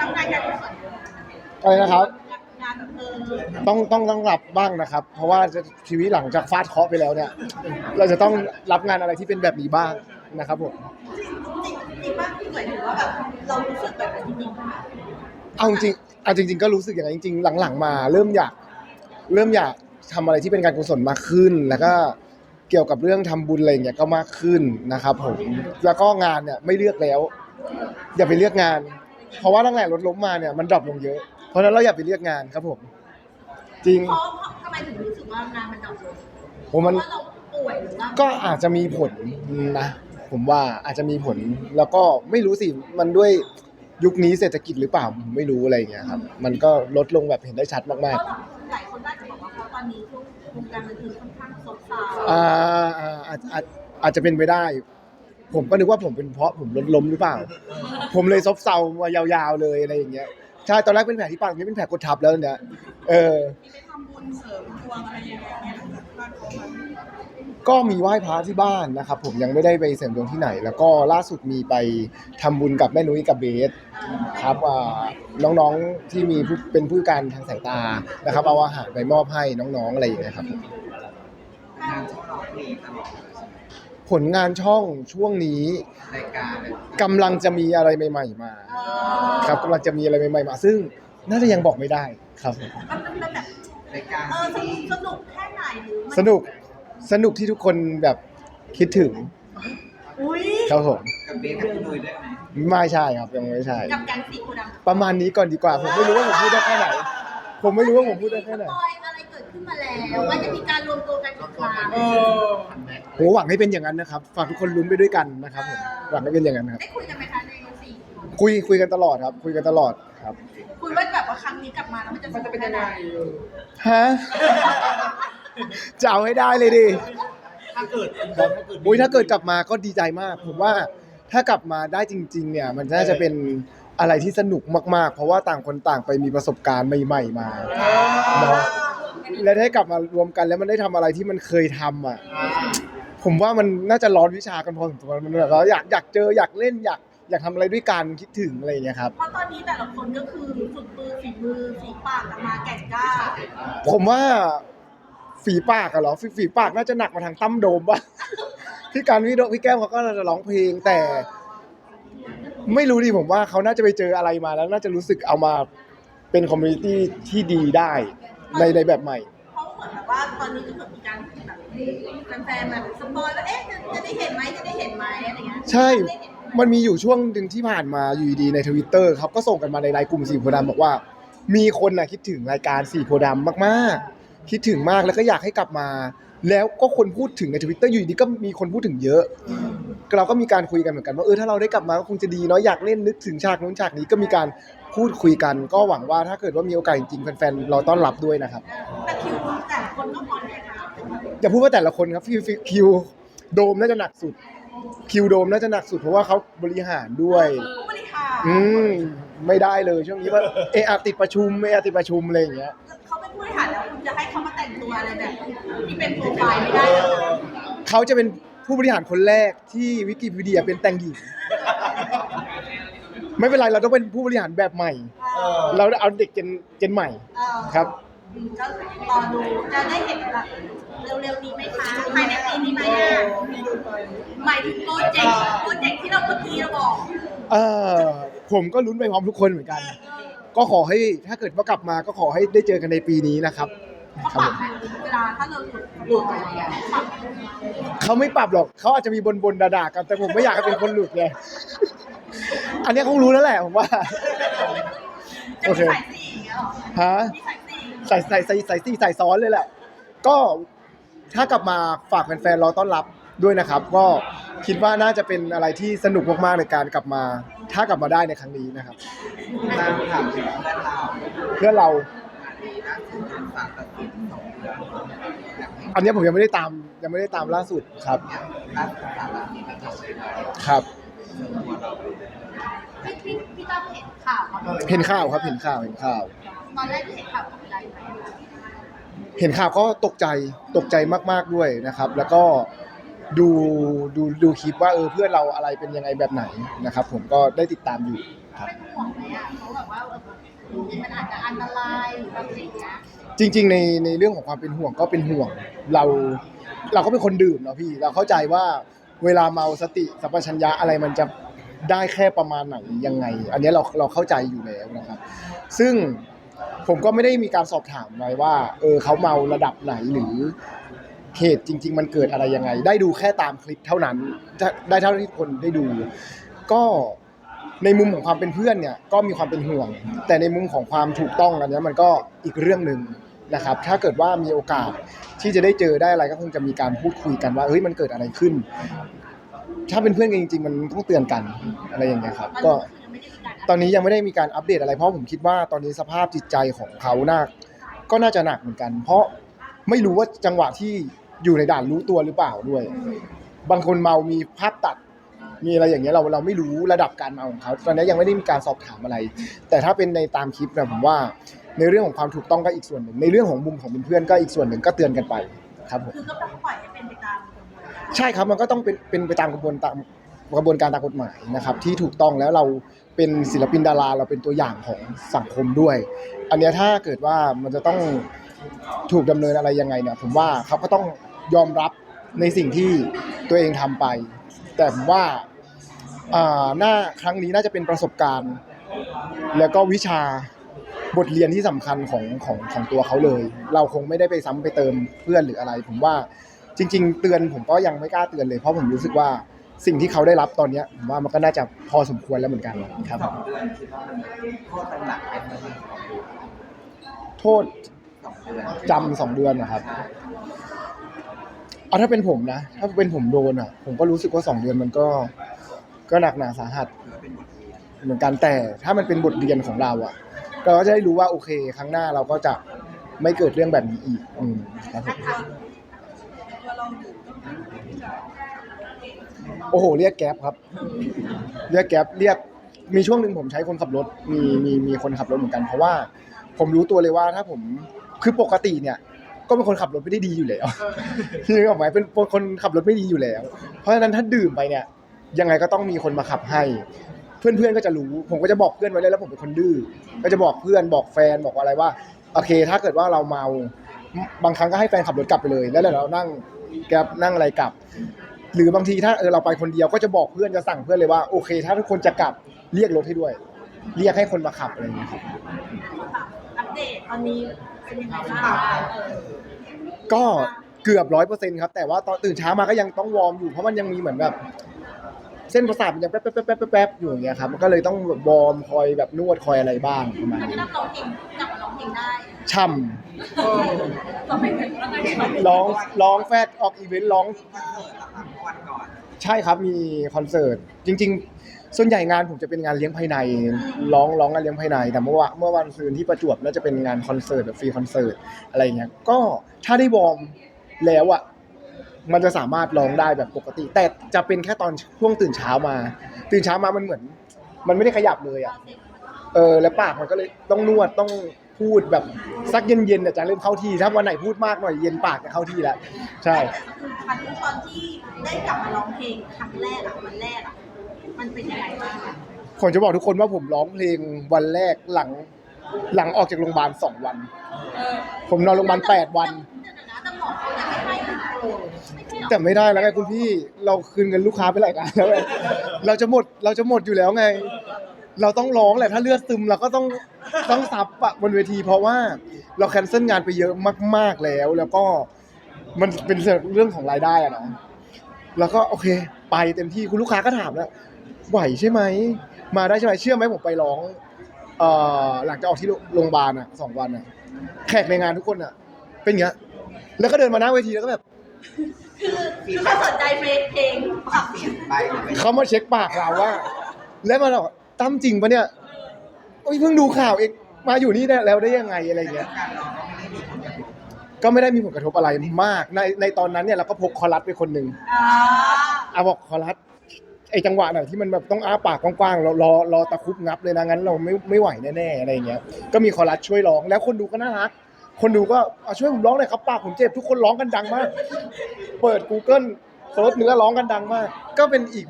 ทำงานการกุศลอะไรนะครับ งานเออต้องต้องต้องรับบ้างนะครับ เพราะว่าจะชีวิตหลังจากฟาดเคราะห์ไปแล้วเนี่ย เราจะต้องรับงานอะไรที่เป็นแบบนี้บ้างนะครับผม จริงจริงจริงว่าพี่หน่วยถือว่าแบบเรารู้สึกแบบนั้นจริงๆค่ะเอาจริงๆเอาจริง ๆ ก็รู้สึกอย่างนั้นจริง ๆ หลังๆ มาเริ่มอยากเริ่มอยากทำอะไรที่เป็นการกุศลมากขึ้น แล้วก็เกี่ยวกับเรื่องทำบุญอะไรอย่างเงี้ยก็มากขึ้นนะครับผมแล้วก็งานเนี่ยไม่เลือกแล้ว อย่าไปเลือกงาน เพราะว่าตั้งแต่รถล้มมาเนี่ยมันดรอปลงเยอะ เพราะฉะนั้นเราอย่าไปเลือกงานครับผม จริง เพราะทำไมถึงรู้สึกว่างานมันดรอปลงผมเพมัน ราะว่าเราป่วยหรือว่าก็อาจจะมีผลนะ ผมว่าอาจจะมีผลแล้วก็ไม่รู้สิมันด้วยยุคนี้เศรษฐกิจหรือเปล่าผมไม่รู้อะไรอย่างเงี้ยครับมันก็ลดลงแบบเห็นได้ชัดเพมากราะหลายคนก็จะบอกว่าเพราะตอนนี้ช่วงวงการบันเทิงค่อนข้างซบเซาๆอ่าอ่าอาจอาจอาจจะเป็นไปได้ ผมก็นึกว่าผมเป็นเพราะผมรถล้มหรือเปล่า ผมเลยซบเซามายาวๆเลยอะไรอย่างเงี้ยใช่ตอนแรกเป็นแผลที่ปากนี่เป็นแผลกดทับแล้วเนี่ยเออมีไปทำบุญเสริมดวงอะไรอย่างเงี้ยบ้านเขามันก็มีไหว้พระที่บ้านนะครับ ผมยังไม่ได้ไปเสริมดวงที่ไหน แล้วก็ล่าสุดมีไปทำบุญกับแม่นุ้ยกับเบสครับอ่าน้องๆที่มีเป็นผู้การทางสายตานะครับเอาอาหารไปมอบให้น้องๆอะไรอย่างเงี้ยครับ ผมงานช่องร้องเพลงตลอดผลงานช่องช่วงนี้รายการแบบกำลังจะมีอะไรใหม่ ๆ มาเออครับกำลังจะมีอะไรใหม่ๆมา ซึ่งน่าจะยังบอกไม่ได้ครับ มันเป็นแบบรายการเออสที่นุกสนุกแค่ไหนหรือมันสนุกสนุกที่ทุกคนแบบคิดถึงอุ้ยครับผมกับเบสกับพี่นุ้ยด้วยไหมไม่ใช่ครับยังไม่ใช่ กับแก๊งสีโคดำประมาณนี้ก่อนดีกว่า ผมไม่รู้ว่าผมพูดได้แค่ไหน ผมไม่รู้ว่าผมพูดได้แค่ไหน สปอยอะไรเกิด ขึ้นมาแล้วว่าจะมีการรวมตัวกันอีกครั้งโหหวังให้เป็นอย่างนั้นนะครับฝากทุกคนลุ้นไปด้วยกันนะครับผมหวังให้เป็นอย่างนั้นครับได้คุยกันไหมคะในสี่คนคุยคุยกันตลอดครับ คุยกันตลอดครับคุยว่าแบบว่าครั้งนี้กลับมาแล้วมันจะมันจะเป็นยังไงฮะจะเอาให้ได้เลยดิถ้าเกิดอุ้ยถ้าเกิดกลับมาก็ดีใจมาก ผมว่าถ้ากลับมาได้จริง ๆ เนี่ย มันน่าจะเป็นอะไรที่สนุกมาก ๆ เพราะว่าต่างคนต่างไปมีประสบการณ์ใหม่ ๆ มาเนาะ และได้กลับมารวมกันแล้วมันได้ทำอะไรที่มันเคยทำอะ ผมว่ามันน่าจะร้อนวิชากันพอสมควรมันแบบว่าอยากอยากเจออยากเล่นอยากอยากทำอะไรด้วยกันคิดถึงอะไรอย่างเงี้ยครับ เพราะตอนนี้แต่ละคนก็คือฝึกมือฝีมือฝีปากกันมาแก่งกล้าผมว่าฝีปากอะเหรอฝีฝีปากน่าจะหนักมาทางตั้มโดมป่ะพี่การพี่โดพี่แก้มเขาก็น่าจะร้องเพลงแต่ ไม่รู้ดิผมว่าเขาน่าจะไปเจออะไรมาแล้ว น่าจะรู้สึกเอามาเป็นคอมมูนิตี้ที่ดีได้ ในในแบบใหม่ เพราะว่าเหมือนแบบว่าตอนนี้ก็เหมือนมีการแบบแฟนๆมาสปอยว่าเอ๊ะจะจะได้เห็นไหมจะได้เห็นไหมอะไรเงี้ยใช่ ได้เห็นไหมมันมีอยู่ช่วงหนึ่งที่ผ่านมาอยู่ดีๆในทวิตเตอร์ครับ ก็ส่งกันมาในไลน์กลุ่มสีโพธิ์ดำบอกว่า มีคนน่ะคิดถึงรายการสีโพธิ์ดำมากๆ คิดถึงมากแล้วก็อยากให้กลับมา แล้วก็คนพูดถึงในทวิตเตอร์อยู่ดีก็มีคนพูดถึงเยอะ เราก็มีการคุยกันเหมือนกันว่าเออถ้าเราได้กลับมาก็คงจะดีเนาะอยากเล่นนึกถึงฉากนู้นฉากนี้ก็มีการ พูดคุยกัน ก็หวังว่าถ้าเกิดว่ามีโอกาสจริงๆแฟนๆเราต้อนรับด้วยนะครับ แต่คิวแต่ละคนก็พอเนี่ยค่ะอย่าพูดว่าแต่ละคนครับคิวคิวโดมน่าจะหนักสุด คิวโดมน่าจะหนักสุดเพราะว่าเขาบริหารด้วย ผู้บริหารอืมไม่ได้เลยช่วงนี้ว่าเออติดประชุมเออติดประชุมอะไรอย่างเงี้ย เขาเป็นผู้บริหารแล้วคุณจะให้เขามาแต่งตัวอะไรแบบที่เป็นโปรไฟล์ไม่ได้เลยเขาจะเป็นผู้บริหารคนแรกที่วิกิพีเดียเป็นแต่งหญิง ไม่เป็นไรเราต้องเป็นผู้บริหารแบบใหม่เออเราเอาเด็กเจนเจนใหม่เออครับอืมก็รอดูจะได้เห็นแบบเร็วๆนี้ไหมคะภายในปีนี้ไหมอะหมายถึงโปรเจกต์โปรเจกต์ที่เราเมื่อกี้เราบอกเออผมก็ลุ้นไปพร้อมทุกคนเหมือนกัน ก็ขอให้ถ้าเกิดว่ากลับมาก็ขอให้ได้เจอกันในปีนี้นะครับเขาปรับไหมเวลาถ้าเราหลุดหลุดไปเนี่ยปรับไหมเขาไม่ปรับหรอกเขาอาจจะมีบนบนๆด่าๆกันแต่ผมไม่อยากให้เป็นคนหลุดไง อันเนี้ยคงรู้แล้วแหละผมว่า จะโอมีเคสายสี่อย่างเงี้ยเหรอฮะ มีสายสี่ใส่ใส่ใส่ใส่ซี่ใส่ซ้อนเลยแหละ ก็ถ้ากลับมาฝากแฟนๆรอต้อนรับด้วยนะครับ ก็คิดว่าน่าจะเป็นอะไรที่สนุกมากๆในการกลับมา ถ้ากลับมาได้ในครั้งนี้นะครับ ตามถามถึงเพื่อนเราเพื่อเราล่าสุดศาลตัดสินสองเรื่องอยากให้อันนี้ผมยังไม่ได้ตามยังไม่ได้ตามล่าสุดครับเนี่ยล่าสุดศาลตัดสินแล้วจบเลยไหมครับตัวเรา พี่พี่พี่ตั้มเห็นข่าวเขาไหมเห็นข่าวครับเห็นข่าวเห็นข่าว ตอนแรกที่เห็นข่าวตกใจไหมเห็นข่าวก็ตกใจตกใจมากๆด้วยนะครับ แล้วก็ดูดูดูคลิปว่าเออเพื่อนเราอะไรเป็นยังไงแบบไหนนะครับ ผมก็ได้ติดตามอยู่ครับ เป็นห่วงไหมอะเขาแบบว่ามันอาจจะอันตรายหรือแบบอย่างเงี้ยจริง ๆ ในในเรื่องของความเป็นห่วงก็เป็นห่วงเราเราก็เป็นคนดื่มเนาะพี่ เราเข้าใจว่าเวลาเมาสติสัมปชัญญะอะไรมันจะ ได้แค่ประมาณไหนยังไง อันนี้เราเราเข้าใจอยู่แล้วนะครับ ซึ่งผมก็ไม่ได้มีการสอบถามไว้ว่า เออเขาเมาระดับไหนหรือเหตุจริง ๆ มันเกิดอะไรยังไง ได้ดูแค่ตามคลิปเท่านั้นได้เท่าที่คนได้ดู ก็ในมุมของความเป็นเพื่อนเนี่ยก็มีความเป็นห่วง แต่ในมุมของความถูกต้องอันนี้มันก็อีกเรื่องหนึ่งนะครับ ถ้าเกิดว่ามีโอกาสที่จะได้เจอได้อะไรก็คงจะมีการพูดคุยกันว่าเฮ้ยมันเกิดอะไรขึ้น ถ้าเป็นเพื่อนกันจริงๆ มันต้องเตือนกันอะไรอย่างเงี้ยครับก็ยังไม่ได้มีการตอนนี้ยังไม่ได้มีการอัปเดตอะไรเพราะผมคิดว่าตอนนี้สภาพจิตใจของเขาน่าก็น่าจะหนักเหมือนกัน เพราะไม่รู้ว่าจังหวะที่อยู่ในด่านรู้ตัวหรือเปล่าด้วย บางคนเมามีภาพตัด มีอะไรอย่างเงี้ยเราเราไม่รู้ระดับการเมาของเขาตอนนี้ยังไม่ได้มีการสอบถามอะไร แต่ถ้าเป็นในตามคลิปนะผมว่าในเรื่องของความถูกต้องก็อีกส่วนหนึ่งในเรื่องของมุมของเพื่อนๆก็อีกส่วนหนึ่งก็เตือนกันไปครับผมคือก็ต้องปล่อยให้เป็นไปตาม ใช่ครับมันก็ต้องเป็นเป็นไปตามกระบวนตามกระบวนการตามกฎหมายนะครับ ที่ถูกต้องแล้วเราเป็นศิลปินดาราเราเป็นตัวอย่างของสังคมด้วย อันนี้ถ้าเกิดว่ามันจะต้องถูกดำเนินอะไรยังไงเนี่ยผมว่าเขาก็ต้องยอมรับในสิ่งที่ตัวเองทำไป แต่ผมว่าอ่าหน้าครั้งนี้น่าจะเป็นประสบการณ์ แล้วก็วิชาบทเรียนที่สำคัญของของของตัวเขาเลย เราคงไม่ได้ไปซ้ำไปเติมเพื่อนหรืออะไร ผมว่า จริง ๆ เตือนผมก็ยังไม่กล้าเตือนเลยเพราะผมรู้สึกว่าสิ่งที่เขาได้รับตอนเนี้ยผมว่ามันก็น่าจะพอสมควรแล้วเหมือนกันครับสองเดือนคิดว่ามันโทษมันหนักเป็นไหมโทษสองเดือนจำสองเดือนนะครับเอาถ้าเป็นผมนะ ถ้าเป็นผมโดนอะ ผมก็รู้สึกว่าสองเดือนมันก็ ก็หนักหนาสาหัสถือว่าเป็นบทเรียนเหมือนกันแต่ถ้ามันเป็นบทเรียนของเราอะเราก็จะได้รู้ว่าโอเค ครั้งหน้าเราก็จะไม่เกิดเรื่องแบบนี้อีก อืมครับผม โอ้โห เรียกแก๊ปครับ เรียกแก๊ปเรียกมีช่วงหนึ่งผมใช้คนขับรถมีมีมีคนขับรถเหมือนกันเพราะว่า ผมรู้ตัวเลยว่าถ้าผมคือปกติเนี่ย ก็เป็นคนขับรถไม่ได้ดีอยู่แล้วที่นึกออกไหมเป็นคนขับรถไม่ดีอยู่แล้ว เพราะฉะนั้นถ้าดื่มไปเนี่ย ยังไงก็ต้องมีคนมาขับให้ เพื่อนๆก็จะรู้ ผมก็จะบอกเพื่อนไว้เลยแล้วผมเป็นคนดื้อก็จะบอกเพื่อนบอกแฟนบอกอะไรว่า โอเค ถ้าเกิดว่าเราเมาบางครั้งก็ให้แฟนขับรถกลับไปเลย แล้วเดี๋ยวเรานั่งแกร็บนั่งอะไรกลับ หรือบางทีถ้าเออเราไปคนเดียวก็จะบอกเพื่อนจะสั่งเพื่อนเลยว่าโอเค ถ้าทุกคนจะกลับเรียกรถให้ด้วย เรียกให้คนมาขับอะไรอย่างเงี้ยครับอัปเดตตอนนี้เป็นยังไงบ้างเออก็เกือบร้อยเปอร์เซ็นต์ครับแต่ว่าตอนตื่นเช้ามาก็ยังต้องวอร์มอยู่เพราะมันยังมีเหมือนแบบ เส้นประสาทมันยังแป๊บแป๊บแป๊บแป๊บแป๊บแป๊บอยู่อย่างเงี้ยครับมันก็เลยต้องแบบวอร์มคอยแบบนวดคอยอะไรบ้างประมาณอันนี้นี้ เราร้องเพลงกลับมาร้ องเพลงได้ช่ร้องเพลงแล้วไงำร้องร้องแฟดออกอีเวนต์ร้องคอนเสิร์ตเหรอครับวันก่อนใช่ครับมีคอนเสิร์ตจริง ๆ ส่วนใหญ่งานผมจะเป็นงานเลี้ยงภายในร้องร้องงานเลี้ยงภายใน แต่เมื่อวานเมื่อวันซืนที่ประจวบน่าจะเป็นงานคอนเสิร์ตแบบฟรีคอนเสิร์ตอะไรเงี้ยก็ถ้าได้วอร์มแล้วอะมันจะสามารถร้องได้แบบปกติ แต่จะเป็นแค่ตอนช่วงตื่นเช้ามา ตื่นเช้ามามันเหมือน มันไม่ได้ขยับเลยอะ เออแล้วปากมันก็เลยต้องนวดต้อง พูดแบบสักเย็นๆเนี่ยจะเริ่มเข้าที่ถ้าวันไหนพูดมากหน่อยเย็นปากจะเข้าที่แล้วใช่คือครั้งตอนที่ได้กลับมาร้องเพลงครั้งแรกอะวันแรกอะมันเป็นยังไงบ้างอะผมจะบอกทุกคนว่าผมร้องเพลงวันแรกหลังหลังออกจากโรงพยาบาลสองวัน ผมนอนโรงพยาบาลแปดวัน แต่หมอเขาอยากให้ให้ไม่ใช่หรอแต่ไม่ได้แล้วไงคุณพี่เราคืนเงินลูกค้าไปหลายการแล้วไงเราจะหมดเราจะหมดอยู่แล้วไง เราต้องร้องแหละถ้าเลือดซึมเราก็ต้องต้องซับอะบนเวที เพราะว่าเราแคนเซิลงานไปเยอะมาก ๆแล้ว แล้วก็มันเป็นเรื่องของรายได้อะเนาะแล้วก็โอเค ไปเต็มที่คุณลูกค้าก็ถามแล้วไหวใช่ไหมมาได้ใช่ไหมเชื่อไหมผมไปร้องเอ่อหลังจากออกที่โรงพยาบาลอะสองวันอะแขกในงานทุกคนอะ เป็นอย่างเงี้ยแล้วก็เดินมาหน้าเวทีแล้วก็แบบคือคือเขาสนใจเพลงเพลงปรับเสียงไปหรือไม่เขามาเช็คปากเราว่า แล้วมาบอก ตั้มจริงปะเนี่ยโอ้ยเพิ่งดูข่าวเองมาอยู่นี่ได้แล้วได้ยังไงอะไรเงี้ยการร้องก็ไม่ได้มีผลกระทบก็ไม่ได้มีผลกระทบอะไรมาก ในในตอนนั้นเนี่ยเราก็พกคอรัสไปคนหนึ่งอ่าอาบอกคอรัสไอจังหวะไหนที่มันแบบต้องอ้าปากกว้างๆเรารอรอตะครุบงับเลยนะงั้นเราไม่ไม่ไหวแน่ๆอะไรเงี้ย ก็มีคอรัสช่วยร้อง แล้วคนดูก็น่ารัก คนดูก็เอาช่วยผมร้องหน่อยครับปากผมเจ็บทุกคนร้องกันดังมาก เปิด Google เซิร์ชเนื้อร้องกันดังมาก ก็เป็นอีก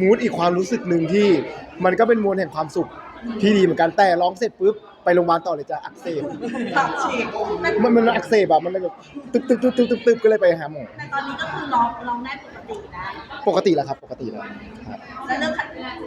มูดอีกความรู้สึกหนึ่งที่มันก็เป็นมวลแห่งความสุขที่ดีเหมือนกันแต่ร้องเสร็จปุ๊บไปโรงพยาบาลต่อเลยจะอักเสบตัดฉีกแต่มันมันอักเสบอะมันเลยแบบตึ๊บตึ๊บตึ๊บตึ๊บตึ๊บตึ๊บก็เลยไปหาหมอแต่ตอนนี้ก็คือร้องร้องได้ปกตินะปกติแล้วครับ ปกติแล้วครับแล้วเรื่อง